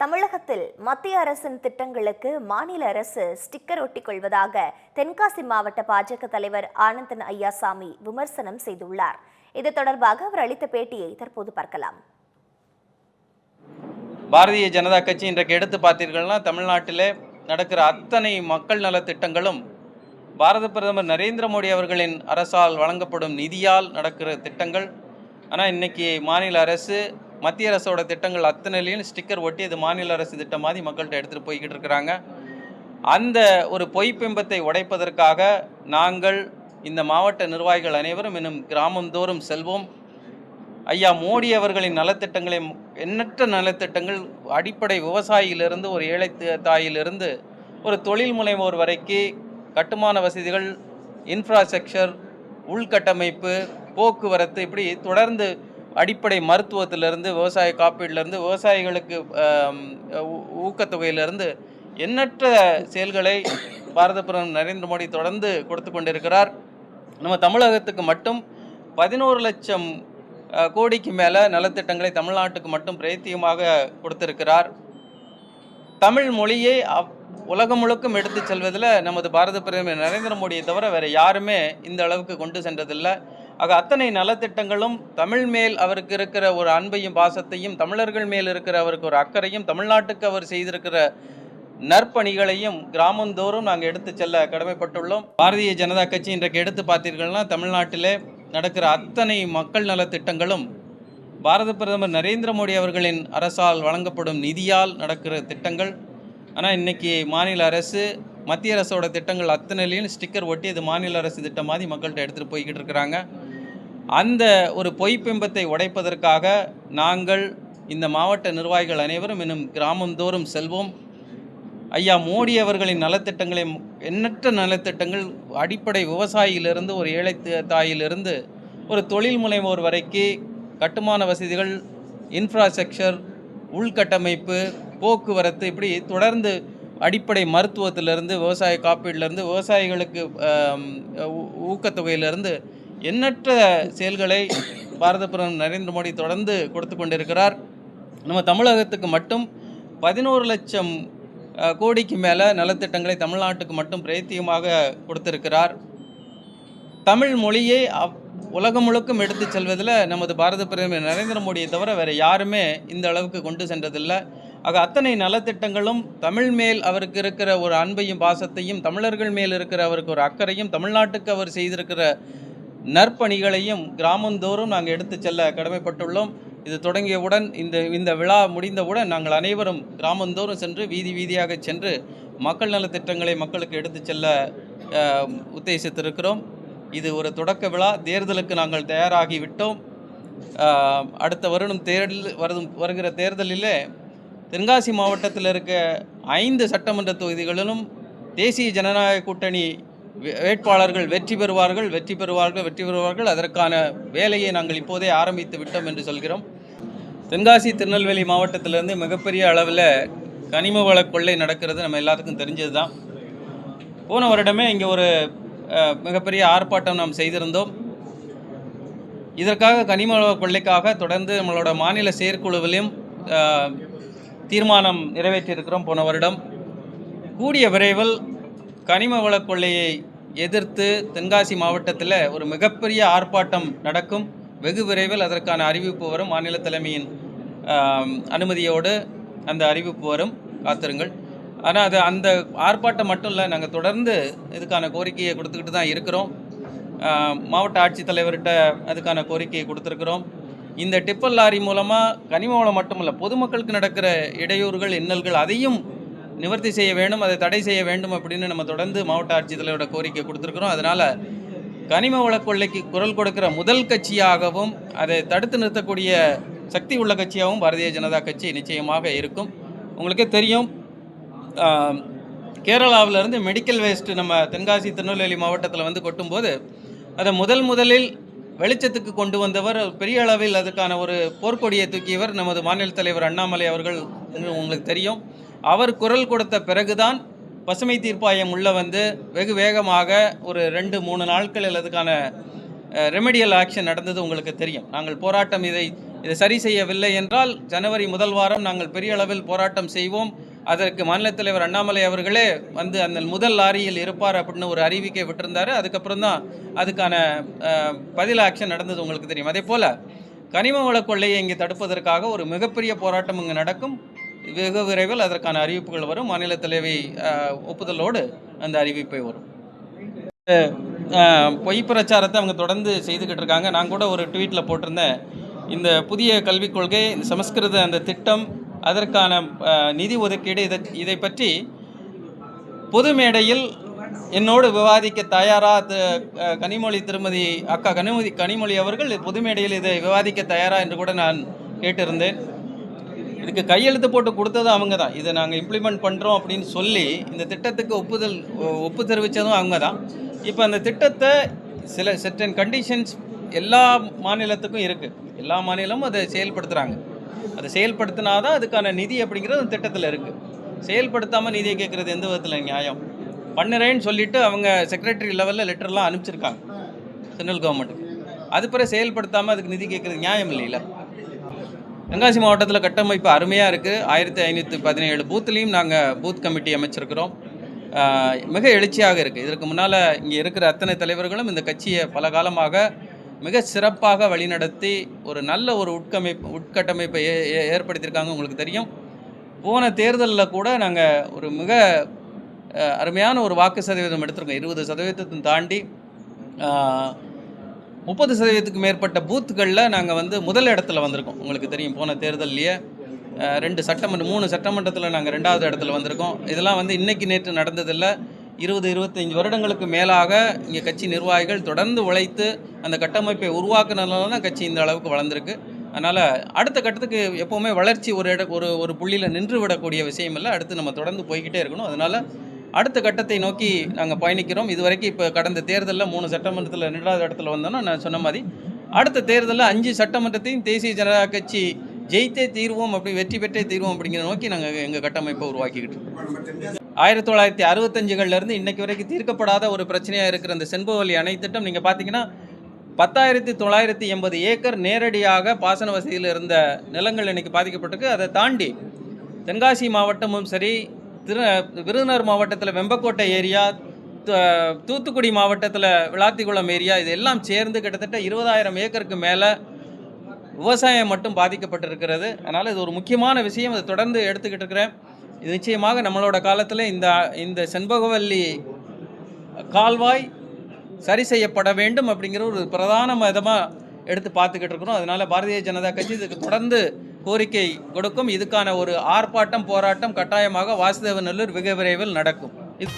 தமிழகத்தில் மத்திய அரசின் திட்டங்களுக்கு மாநில அரசு ஸ்டிக்கர் ஒட்டிக்கொள்வதாக தென்காசி மாவட்ட பாஜக தலைவர் ஆனந்தன் ஐயாசாமி விமர்சனம் செய்துள்ளார். இது தொடர்பாக அவர் அளித்த பேட்டியை தற்போது பார்க்கலாம். பாரதிய ஜனதா கட்சி இன்றைக்கு எடுத்து பார்த்தீர்கள்னா தமிழ்நாட்டில் நடக்கிற அத்தனை மக்கள் நலத் திட்டங்களும் பாரத பிரதமர் நரேந்திர மோடி அவர்களின் அரசால் வழங்கப்படும் நிதியால் நடக்கிற திட்டங்கள். ஆனால் இன்னைக்கு மாநில அரசு மத்திய அரசோட திட்டங்கள் அத்தனையிலையும் ஸ்டிக்கர் ஒட்டி அது மாநில அரசு திட்டம் மாதிரி மக்கள்கிட்ட எடுத்துகிட்டு போய்கிட்டு இருக்கிறாங்க. அந்த ஒரு பொய் பிம்பத்தை உடைப்பதற்காக நாங்கள் இந்த மாவட்ட நிர்வாகிகள் அனைவரும் இன்னும் கிராமந்தோறும் செல்வோம். ஐயா மோடி அவர்களின் நலத்திட்டங்களை எண்ணற்ற நலத்திட்டங்கள் அடிப்படை விவசாயியிலிருந்து ஒரு ஏழை தாயிலிருந்து ஒரு தொழில் முனைவோர் வரைக்கு கட்டுமான வசதிகள் இன்ஃப்ராஸ்ட்ரக்சர் உள்கட்டமைப்பு போக்குவரத்து இப்படி தொடர்ந்து அடிப்படை மருத்துவத்திலிருந்து விவசாய காப்பீடுலேருந்து விவசாயிகளுக்கு ஆம், ஊக்கத்தொகையிலிருந்து எண்ணற்ற செயல்களை பாரத பிரதமர் நரேந்திர மோடி தொடர்ந்து கொடுத்து கொண்டிருக்கிறார். நம்ம தமிழகத்துக்கு மட்டும் பதினோரு லட்சம் கோடிக்கு மேலே நலத்திட்டங்களை தமிழ்நாட்டுக்கு மட்டும் பிரேத்தியமாக கொடுத்திருக்கிறார். தமிழ் மொழியை உலகம் முழுக்கும் எடுத்து செல்வதில் நமது பாரத பிரதமர் நரேந்திர மோடியை தவிர வேறு யாருமே இந்த அளவுக்கு கொண்டு சென்றதில்லை. ஆக அத்தனை நலத்திட்டங்களும் தமிழ் மேல் அவருக்கு இருக்கிற ஒரு அன்பையும் பாசத்தையும் தமிழர்கள் மேல் இருக்கிற அவருக்கு ஒரு அக்கறையும் தமிழ்நாட்டுக்கு அவர் செய்திருக்கிற நற்பணிகளையும் கிராமந்தோறும் நாங்கள் எடுத்து செல்ல கடமைப்பட்டுள்ளோம். பாரதிய ஜனதா கட்சி இன்றைக்கு எடுத்து பார்த்தீர்கள்னா தமிழ்நாட்டிலே நடக்கிற அத்தனை மக்கள் நலத் திட்டங்களும் பாரத பிரதமர் நரேந்திர மோடி அவர்களின் அரசால் வழங்கப்படும் நிதியால் நடக்கிற திட்டங்கள். ஆனால் இன்னைக்கு மாநில அரசு மத்திய அரசோட திட்டங்கள் அத்தனையிலையும் ஸ்டிக்கர் ஒட்டி அது மாநில அரசு திட்டம் மாதிரி மக்கள்கிட்ட எடுத்துகிட்டு போய்கிட்டு இருக்கிறாங்க. அந்த ஒரு பொய்ப்பிம்பத்தை உடைப்பதற்காக நாங்கள் இந்த மாவட்ட நிர்வாகிகள் அனைவரும் இன்னும் கிராமந்தோறும் செல்வோம். ஐயா மோடி அவர்களின் நலத்திட்டங்களை எண்ணற்ற நலத்திட்டங்கள் அடிப்படை விவசாயியிலிருந்து ஒரு ஏழை தாயிலிருந்து ஒரு தொழில் முனைவோர் வரைக்கு கட்டுமான வசதிகள் இன்ஃப்ராஸ்ட்ரக்சர் உள்கட்டமைப்பு போக்குவரத்து இப்படி தொடர்ந்து அடிப்படை மருத்துவத்திலிருந்து விவசாய காப்பீட்டிலிருந்து விவசாயிகளுக்கு ஊ- ஊக்கத்தொகையிலிருந்து எண்ணற்ற செயல்களை பாரத பிரதமர் நரேந்திர மோடி தொடர்ந்து கொடுத்து கொண்டிருக்கிறார். நம்ம தமிழகத்துக்கு மட்டும் பதினோரு லட்சம் கோடிக்கு மேலே நலத்திட்டங்களை தமிழ்நாட்டுக்கு மட்டும் பிரயத்தியமாக கொடுத்திருக்கிறார். தமிழ் மொழியை உலகம் முழுக்கும் எடுத்து செல்வதில் நமது பாரத பிரதமர் நரேந்திர மோடியை தவிர வேறு யாருமே இந்த அளவுக்கு கொண்டு சென்றதில்லை. ஆக அத்தனை நலத்திட்டங்களும் தமிழ் மேல் அவருக்கு இருக்கிற ஒரு அன்பையும் பாசத்தையும் தமிழர்கள் மேல் இருக்கிற அவருக்கு ஒரு அக்கறையும் தமிழ்நாட்டுக்கு அவர் செய்திருக்கிற நற்பணிகளையும் கிராமந்தோறும் நாங்கள் எடுத்து செல்ல கடமைப்பட்டுள்ளோம். இது தொடங்கியவுடன் இந்த இந்த விழா முடிந்தவுடன் நாங்கள் அனைவரும் கிராமந்தோறும் சென்று வீதி வீதியாக சென்று மக்கள் நலத் திட்டங்களை மக்களுக்கு எடுத்து செல்ல உத்தேசித்திருக்கிறோம். இது ஒரு தொடக்க விழா. தேர்தலுக்கு நாங்கள் தயாராகிவிட்டோம். அடுத்த வருடம் தேர்தல் வரும் வருகிற தேர்தலிலே தென்காசி மாவட்டத்தில் இருக்க ஐந்து சட்டமன்ற தொகுதிகளிலும் தேசிய ஜனநாயக கூட்டணி வேட்பாளர்கள் வெற்றி பெறுவார்கள் வெற்றி பெறுவார்கள் வெற்றி பெறுவார்கள். அதற்கான வேலையை நாங்கள் இப்போதே ஆரம்பித்து விட்டோம் என்று சொல்கிறோம். தென்காசி திருநெல்வேலி மாவட்டத்திலிருந்து மிகப்பெரிய அளவில் கனிம வள கொள்ளை நடக்கிறது நம்ம எல்லாத்துக்கும் தெரிஞ்சது தான் போன வருடமே இங்கே ஒரு மிகப்பெரிய ஆர்ப்பாட்டம் நாம் செய்திருந்தோம். இதற்காக கனிம வள கொள்ளைக்காக தொடர்ந்து நம்மளோட மாநில செயற்குழுவிலும் தீர்மானம் நிறைவேற்றியிருக்கிறோம் போன வருடம். கூடிய விரைவில் கனிம வள கொள்ளையை எதிர்த்து தென்காசி மாவட்டத்தில் ஒரு மிகப்பெரிய ஆர்ப்பாட்டம் நடக்கும். வெகு விரைவில் அதற்கான அறிவிப்பு வரும். மாநில தலைமையின் அனுமதியோடு அந்த அறிவிப்பு வரும். காத்திருங்கள். ஆனால் அது அந்த ஆர்ப்பாட்டம் மட்டும் இல்லை நாங்கள் தொடர்ந்து இதுக்கான கோரிக்கையை கொடுத்துக்கிட்டு தான் இருக்கிறோம். மாவட்ட ஆட்சித்தலைவர்கிட்ட அதுக்கான கோரிக்கையை கொடுத்துருக்குறோம். இந்த டிப்பர் லாரி மூலமாக கனிம வளம் மட்டுமல்ல பொதுமக்களுக்கு நடக்கிற இடையூறுகள் இன்னல்கள் அதையும் நிவர்த்தி செய்ய வேண்டும் அதை தடை செய்ய வேண்டும் அப்படின்னு நம்ம தொடர்ந்து மாவட்ட ஆட்சித்தலைவரோட கோரிக்கை கொடுத்துருக்குறோம். அதனால் கனிம வள கொள்ளைக்கு குரல் கொடுக்கிற முதல் கட்சியாகவும் அதை தடுத்து நிறுத்தக்கூடிய சக்தி உள்ள கட்சியாகவும் பாரதிய ஜனதா கட்சி நிச்சயமாக இருக்கும். உங்களுக்கே தெரியும் கேரளாவிலேருந்து மெடிக்கல் வேஸ்ட் நம்ம தென்காசி திருநெல்வேலி மாவட்டத்தில் வந்து கொட்டும்போது அதை முதல் முதலில் வெளிச்சத்துக்கு கொண்டு வந்தவர் பெரிய அளவில் அதுக்கான ஒரு போர்க்கொடியை தூக்கியவர் நமது மாநில தலைவர் அண்ணாமலை அவர்கள் என்று உங்களுக்கு தெரியும். அவர் குரல் கொடுத்த பிறகுதான் பசுமை தீர்ப்பாயம் உள்ள வந்து வெகு வேகமாக ஒரு ரெண்டு மூணு நாட்களில் அதுக்கான ரெமெடியல் ஆக்ஷன் நடந்தது உங்களுக்கு தெரியும். நாங்கள் போராட்டம் இதை இதை சரி செய்யவில்லை என்றால் ஜனவரி முதல் வாரம் நாங்கள் பெரிய அளவில் போராட்டம் செய்வோம். அதற்கு மாநில தலைவர் அண்ணாமலை அவர்களே வந்து அந்த முதல் லாரியில் இருப்பார் அப்படின்னு ஒரு அறிவிக்கை விட்டிருந்தார். அதுக்கப்புறம் தான் அதுக்கான பதில் ஆக்ஷன் நடந்தது உங்களுக்கு தெரியும். அதே போல் கனிம வள கொள்ளையை இங்கே தடுப்பதற்காக ஒரு மிகப்பெரிய போராட்டம் இங்கு நடக்கும். வெகு விரைவில் அதற்கான அறிவிப்புகள் வரும். மாநில தலைவி ஒப்புதலோடு அந்த அறிவிப்பை வரும். பொய் பிரச்சாரத்தை அவங்க தொடர்ந்து செய்துக்கிட்டு இருக்காங்க. நான் கூட ஒரு ட்வீட்டில் போட்டிருந்தேன். இந்த புதிய கல்விக் கொள்கை சமஸ்கிருத அந்த திட்டம் அதற்கான நிதி ஒதுக்கீடு இதை இதை பற்றி பொது மேடையில் என்னோடு விவாதிக்க தயாரா கனிமொழி திருமதி அக்கா கனிமொழி கனிமொழி அவர்கள் பொது மேடையில் இதை விவாதிக்க தயாரா என்று கூட நான் கேட்டிருந்தேன். இதுக்கு கையெழுத்து போட்டு கொடுத்ததும் அவங்க தான் இதை நாங்கள் இம்ப்ளிமெண்ட் பண்ணுறோம் அப்படின்னு சொல்லி இந்த திட்டத்துக்கு ஒப்புதல் ஒ- ஒப்பு தெரிவித்ததும் அவங்க தான் இப்போ அந்த திட்டத்தை சில செட்டன் கண்டிஷன்ஸ் எல்லா மாநிலத்துக்கும் இருக்குது எல்லா மாநிலமும் அதை செயல்படுத்துகிறாங்க அதை செயல்படுத்தினா தான் அதுக்கான நிதி அப்படிங்கிறது அந்த திட்டத்தில் இருக்குது செயல்படுத்தாமல் நிதியை கேட்குறது எந்த விதத்தில் நியாயம்? பண்ணுறேன்னு சொல்லிட்டு அவங்க செக்ரட்டரி லெவலில் லெட்டர்லாம் அனுப்பிச்சிருக்காங்க. சென்ட்ரல் கவர்மெண்ட்டுக்கு அது பிறகு செயல்படுத்தாமல் அதுக்கு நிதி கேட்குறது நியாயம் இல்லைல்ல தென்காசி மாவட்டத்தில் கட்டமைப்பு அருமையாக இருக்குது ஆயிரத்தி ஐநூற்றி பதினேழு பூத்துலேயும் நாங்கள் பூத் கமிட்டி அமைச்சிருக்கிறோம். மிக எழுச்சியாக இருக்குது இதற்கு முன்னால் இங்கே இருக்கிற அத்தனை தலைவர்களும் இந்த கட்சியை பல காலமாக மிக சிறப்பாக வழிநடத்தி ஒரு நல்ல ஒரு உட்கமைப்பு உட்கட்டமைப்பை ஏ- ஏ- ஏற்படுத்தியிருக்காங்க. உங்களுக்கு தெரியும். போன தேர்தலில் கூட நாங்கள் ஒரு மிக அருமையான ஒரு வாக்கு சதவீதம் எடுத்திருக்கோம். இருபது சதவீதத்தை தாண்டி முப்பது சதவீதத்துக்கு மேற்பட்ட பூத்துகளில் நாங்கள் வந்து முதல் இடத்துல வந்திருக்கோம். உங்களுக்கு தெரியும் போன தேர்தல்லையே ரெண்டு சட்டமன்ற மூணு சட்டமன்றத்தில் நாங்கள் ரெண்டாவது இடத்துல வந்திருக்கோம். இதெல்லாம் வந்து இன்றைக்கி நேற்று நடந்ததில்ல. இருபது இருபத்தஞ்சி வருடங்களுக்கு மேலாக இங்கே கட்சி நிர்வாகிகள் தொடர்ந்து உழைத்து அந்த கட்டமைப்பை உருவாக்குனதுனால தான் கட்சி இந்த அளவுக்கு வளர்ந்துருக்கு. அதனால் அடுத்த கட்டத்துக்கு எப்போவுமே வளர்ச்சி ஒரு இட ஒரு ஒரு புள்ளியில் நின்று விடக்கூடிய விஷயம் இல்லை. அடுத்து நம்ம தொடர்ந்து போய்கிட்டே இருக்கணும். அதனால் அடுத்த கட்டத்தை நோக்கி நாங்கள் பயணிக்கிறோம். இதுவரைக்கும் இப்போ கடந்த தேர்தலில் மூணு சட்டமன்றத்தில் ரெண்டாவது இடத்துல வந்தோன்னா நான் சொன்ன மாதிரி அடுத்த தேர்தலில் அஞ்சு சட்டமன்றத்தையும் தேசிய ஜனதா கட்சி ஜெயித்தே தீர்வோம் அப்படி வெற்றி பெற்றே தீர்வோம் அப்படிங்கிற நோக்கி நாங்கள் எங்கள் கட்டமைப்பை உருவாக்கிக்கிட்டு இருக்கோம். ஆயிரத்தி தொள்ளாயிரத்தி அறுபத்தஞ்சுகள்லேருந்து இன்னைக்கு வரைக்கும் தீர்க்கப்படாத ஒரு பிரச்சனையாக இருக்கிற அந்த செண்பகவல்லி அணை திட்டம் நீங்கள் பார்த்தீங்கன்னா பத்தாயிரத்தி தொள்ளாயிரத்தி எண்பது ஏக்கர் நேரடியாக பாசன வசதியில் இருந்த நிலங்கள் இன்றைக்கி பாதிக்கப்பட்டிருக்கு. அதை தாண்டி தென்காசி மாவட்டமும் சரி திரு விருதுநகர் மாவட்டத்தில் வெம்பக்கோட்டை ஏரியா தூத்துக்குடி மாவட்டத்தில் விளாத்திக்குளம் ஏரியா இது எல்லாம் சேர்ந்து கிட்டத்தட்ட இருபதாயிரம் ஏக்கருக்கு மேலே விவசாயம் மட்டும் பாதிக்கப்பட்டிருக்கிறது. அதனால் இது ஒரு முக்கியமான விஷயம். அதை தொடர்ந்து எடுத்துக்கிட்டு இருக்கிறேன். இது நிச்சயமாக நம்மளோட காலத்தில் இந்த இந்த செண்பகவல்லி கால்வாய் சரி செய்யப்பட வேண்டும் அப்படிங்கிற ஒரு பிரதான மதமாக எடுத்து பார்த்துக்கிட்டு இருக்கிறோம். அதனால் பாரதிய ஜனதா கட்சி இதுக்கு தொடர்ந்து கோரிக்கை கொடுக்கும். இதுக்கான ஒரு ஆர்ப்பாட்டம் போராட்டம் கட்டாயமாக வாசுதேவநல்லூர் வெகு விரைவில் நடக்கும். இது